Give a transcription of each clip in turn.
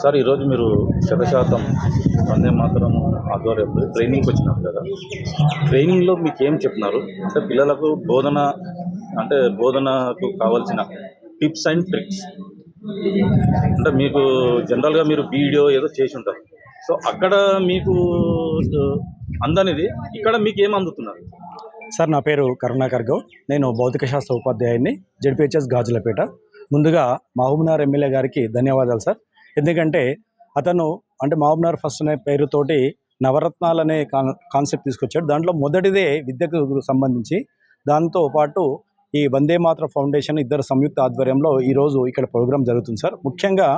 Sir ఈరోజు మీరు శతశాతం వందే మాత్రం ఆధ్వర్యంలో ట్రైనింగ్కి వచ్చినారు కదా. ట్రైనింగ్లో మీకు ఏం చెప్తున్నారు? అంటే పిల్లలకు బోధన అంటే బోధనకు కావాల్సిన టిప్స్ అండ్ ట్రిక్స్ అంటే మీకు జనరల్గా మీరు వీడియో ఏదో చేసి ఉంటారు. సో అక్కడ మీకు అందనిది ఇక్కడ మీకు ఏం అందుతున్నారు? సార్ నా పేరు కరుణాకర్ గౌడ్ నేను భౌతిక శాస్త్ర ఉపాధ్యాయుని జడ్పిహెచ్ఎస్ గాజులపేట. ముందుగా మహబూబ్నగర్ ఎమ్మెల్యే గారికి ధన్యవాదాలు సార్. ఎందుకంటే అతను అంటే మహబూబ్నగర్ ఫస్ట్ అనే పేరుతోటి నవరత్నాలు అనే కాన్ కాన్సెప్ట్ తీసుకొచ్చాడు. దాంట్లో మొదటిదే విద్యకు సంబంధించి. దాంతో పాటు ఈ వందే మాత్ర ఫౌండేషన్ ఇద్దరు సంయుక్త ఆధ్వర్యంలో ఈరోజు ఇక్కడ ప్రోగ్రామ్ జరుగుతుంది సార్. ముఖ్యంగా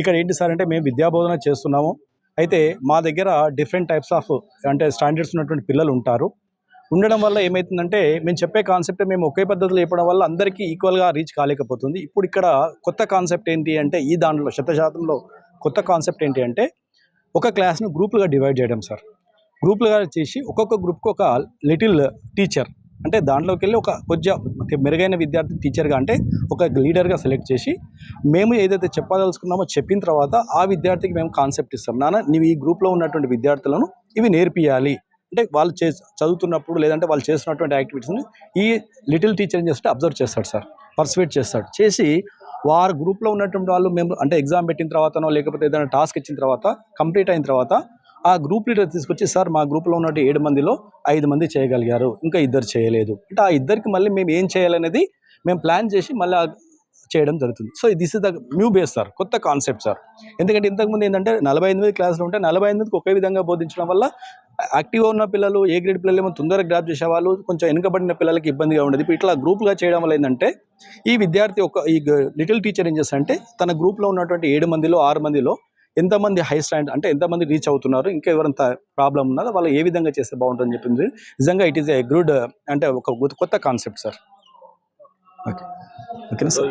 ఇక్కడ ఏంటి సార్ అంటే మేము విద్యాబోధన చేస్తున్నాము. అయితే మా దగ్గర డిఫరెంట్ టైప్స్ ఆఫ్ అంటే స్టాండర్డ్స్ ఉన్నటువంటి పిల్లలు ఉంటారు. ఉండడం వల్ల ఏమవుతుందంటే మేము చెప్పే కాన్సెప్ట్ మేము ఒకే పద్ధతిలో చెప్పడం వల్ల అందరికీ ఈక్వల్గా రీచ్ కాలేకపోతుంది. ఇప్పుడు ఇక్కడ కొత్త కాన్సెప్ట్ ఏంటి అంటే ఈ దాంట్లో శతశాతంలో కొత్త కాన్సెప్ట్ ఏంటి అంటే ఒక క్లాస్ను గ్రూపులుగా డివైడ్ చేయడం సార్. గ్రూపులుగా చేసి ఒక్కొక్క గ్రూప్కి ఒక లిటిల్ టీచర్ అంటే దాంట్లోకి వెళ్ళి ఒక కొంచెం మెరుగైన విద్యార్థి టీచర్గా అంటే ఒక లీడర్గా సెలెక్ట్ చేసి మేము ఏదైతే చెప్పదలుచుకున్నామో చెప్పిన తర్వాత ఆ విద్యార్థికి మేము కాన్సెప్ట్ ఇస్తాం. నాన్న నీవు ఈ గ్రూప్లో ఉన్నటువంటి విద్యార్థులను ఇవి నేర్పియాలి. అంటే వాళ్ళు చే చదువుతున్నప్పుడు లేదంటే వాళ్ళు చేస్తున్నటువంటి యాక్టివిటీస్ని ఈ లిటిల్ టీచర్ ఏం చేస్తే అబ్జర్వ్ చేస్తాడు సార్. పర్సువేట్ చేస్తాడు. చేసి వారు గ్రూప్లో ఉన్నటువంటి వాళ్ళు మేము అంటే ఎగ్జామ్ పెట్టిన తర్వాతనో లేకపోతే ఏదైనా టాస్క్ ఇచ్చిన తర్వాత కంప్లీట్ అయిన తర్వాత ఆ గ్రూప్ లీడర్ తీసుకొచ్చి సార్ మా గ్రూప్లో ఉన్నట్టు ఏడు మందిలో ఐదు మంది చేయగలిగారు. ఇంకా ఇద్దరు చేయలేదు. అంటే ఆ ఇద్దరికి మళ్ళీ మేము ఏం చేయాలనేది మేము ప్లాన్ చేసి మళ్ళీ చేయడం జరుగుతుంది. So this is the new base sir. కొత్త కాన్సెప్ట్ సార్. ఎందుకంటే ఇంతకుముందు ఏంటంటే నలభై ఎనిమిది క్లాసులు ఉంటే నలభై ఎనిమిదికి ఒకే విధంగా బోధించడం వల్ల యాక్టివ్గా ఉన్న పిల్లలు ఏ గ్రేడ్ పిల్లలు ఏమో తొందరగా గ్రాప్ చేసేవాళ్ళు కొంచెం వెనుకబడిన పిల్లలకి ఇబ్బందిగా ఉండేది. ఇప్పుడు ఇట్లా గ్రూప్గా చేయడం వల్ల ఏంటంటే ఈ విద్యార్థి ఒక ఈ లిటిల్ టీచర్ ఏం చేస్తారంటే తన గ్రూప్లో ఉన్నటువంటి ఏడు మందిలో ఆరు మందిలో ఎంతమంది హై స్టాండ్ అంటే ఎంతమంది రీచ్ అవుతున్నారు ఇంకా ఎవరంత ప్రాబ్లం ఉన్నదో వాళ్ళు ఏ విధంగా చేస్తే బాగుంటుందని చెప్పింది. నిజంగా ఇట్ ఈస్ ఏ గుడ్ అంటే ఒక కొత్త కాన్సెప్ట్ సార్ ఓకే ఓకేనా సార్